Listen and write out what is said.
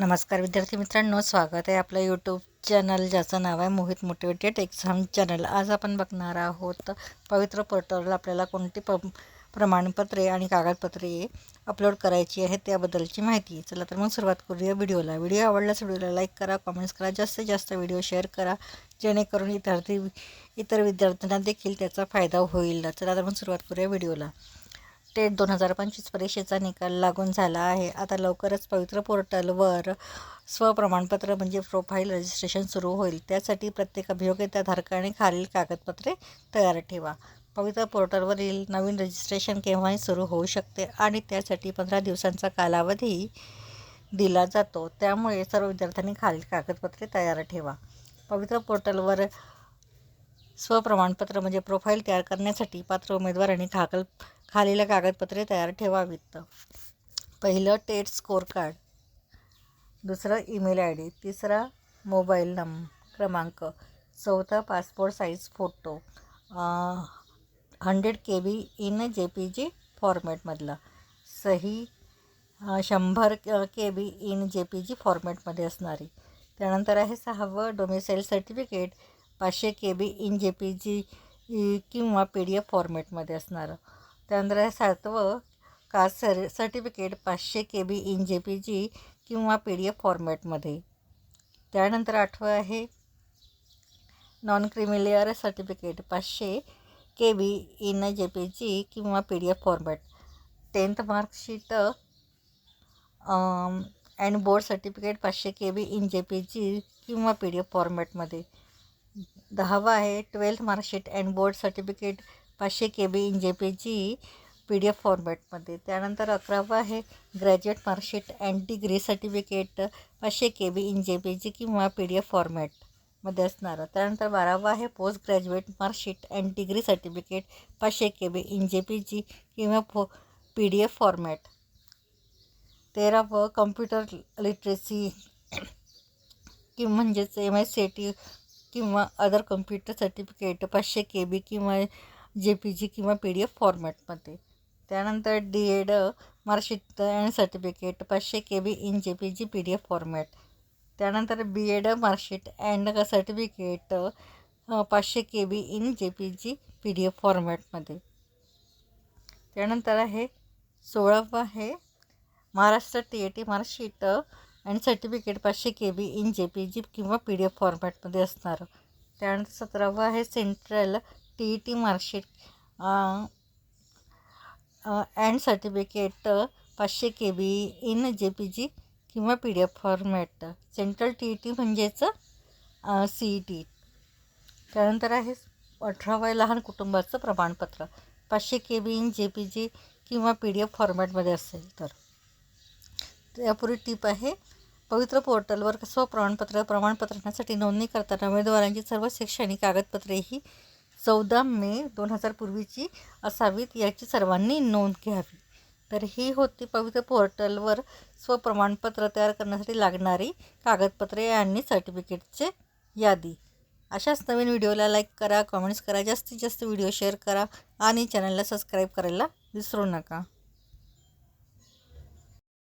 नमस्कार विद्यार्थी मित्रांनो स्वागत आहे आपलं यूट्यूब चॅनल ज्याचं नाव आहे मोहित मोटिवेटेड एक्झाम चॅनल आज आपण बघणार आहोत पवित्र पोर्टलला आपल्याला कोणती प प्रमाणपत्रे आणि कागदपत्रे अपलोड करायची आहेत त्याबद्दलची माहिती. चला तर मग सुरुवात करूया व्हिडिओला. व्हिडिओ आवडल्यास व्हिडिओला लाईक करा कमेंट्स करा जास्तीत जास्त व्हिडिओ शेअर करा जेणेकरून विद्यार्थी इतर विद्यार्थ्यांना देखील त्याचा फायदा होईल. चला तर मग सुरुवात करूया व्हिडिओला. टेट दोन हजार पंचवीस परीक्षेचा निकाल लागून झाला आहे. आता लवकरच पवित्र पोर्टलवर स्वप्रमाणपत्र म्हणजे प्रोफाईल रजिस्ट्रेशन सुरू होईल. त्यासाठी प्रत्येक अभियोग्यताधारकाने खालील कागदपत्रे तयार ठेवा. पवित्र पोर्टलवरील नवीन रजिस्ट्रेशन केव्हाही सुरू होऊ शकते आणि त्यासाठी पंधरा दिवसांचा कालावधी दिला जातो. त्यामुळे सर्व विद्यार्थ्यांनी खालील कागदपत्रे तयार ठेवा. पवित्र पोर्टलवर स्वप्रमाणपत्र म्हणजे प्रोफाईल तयार करण्यासाठी पात्र उमेदवारांनी खाकल खालील कागदपत्रे तयार ठेवावीत. पहिलं टेट स्कोर कार्ड दुसरं ईमेल आय डी. तिसरा मोबाईल नंब क्रमांक. चौथा passport size photo. Hundred K B in J P G फॉर्मॅटमधला. सही शंभर के बी इन जे पी जी फॉर्मॅटमध्ये असणारी. त्यानंतर आहे सहावं डोमिसाईल सर्टिफिकेट. पाचशे K B in J P G किंवा पी डी एफ फॉर्मॅटमध्ये असणारं. त्यानंतर आहे का सर सर्टिफिकेट पाचशे K B in J P G किंवा पी डी एफ फॉर्मॅटमध्ये त्यानंतर आठवं आहे नॉन क्रिमिलेअर सर्टिफिकेट पाचशे K B in J P G किंवा P D F format tenth marksheet and board certificate पाचशे K B in J P G किंवा P D F फॉर्मॅटमध्ये दहावा आहे twelfth marksheet and board certificate पाचशे K B in J P G P D F फॉर्मॅटमध्ये त्यानंतर अकरावं आहे graduate marksheet and degree certificate पाचशे K B in J P G किंवा पी डी एफ फॉर्मॅटमध्ये असणारं. त्यानंतर बारावं आहे post graduate marksheet and degree certificate पाचशे K B in J P G किंवा फो पी डी एफ फॉर्मॅट तेरावं कम्प्युटर लिटरेसी कि म्हणजेच एम एस सी टी किंवा अदर कम्प्युटर सर्टिफिकेट पाचशे के बी किंवा जे पी जी किंवा पी डी एफ फॉर्मॅटमध्ये. त्यानंतर D Ed marksheet and certificate पाचशे K B in J P G P D F format. त्यानंतर B Ed marksheet and certificate पाचशे K B in J P G P D F फॉर्मॅटमध्ये. त्यानंतर आहे सोळावं आहे Maharashtra T A T marksheet and certificate पाचशे K B in J P G किंवा P D F फॉर्मॅटमध्ये असणारं. त्यानंतर सतरावं आहे central T E T marksheet and certificate पाचशे K B in J P G किंवा P D F format central T E T म्हणजेच सी ई टी त्यानंतर आहे अठरावं लहान कुटुंबाचं प्रमाणपत्र. पाचशे K B in J P G किंवा पी डी एफ फॉर्मॅटमध्ये असेल तर. यापूर्वी टीप आहे पवित्र पोर्टलवर स्वप्रमाणपत्र प्रमाणपत्रासाठी नोंदणी करताना उमेदवारांची सर्व शैक्षणिक कागदपत्रेही चौदा मे दोन हजार पूर्वीची असावीत याची सर्वांनी नोंद घ्यावी. तर ही होती पवित्र पोर्टलवर स्वप्रमाणपत्र तयार करण्यासाठी लागणारी कागदपत्रे आणि सर्टिफिकेटचे यादी. अशाच नवीन व्हिडिओला लाईक करा कमेंट्स करा जास्तीत जास्त व्हिडिओ शेअर करा आणि चॅनलला सबस्क्राईब करायला विसरू नका.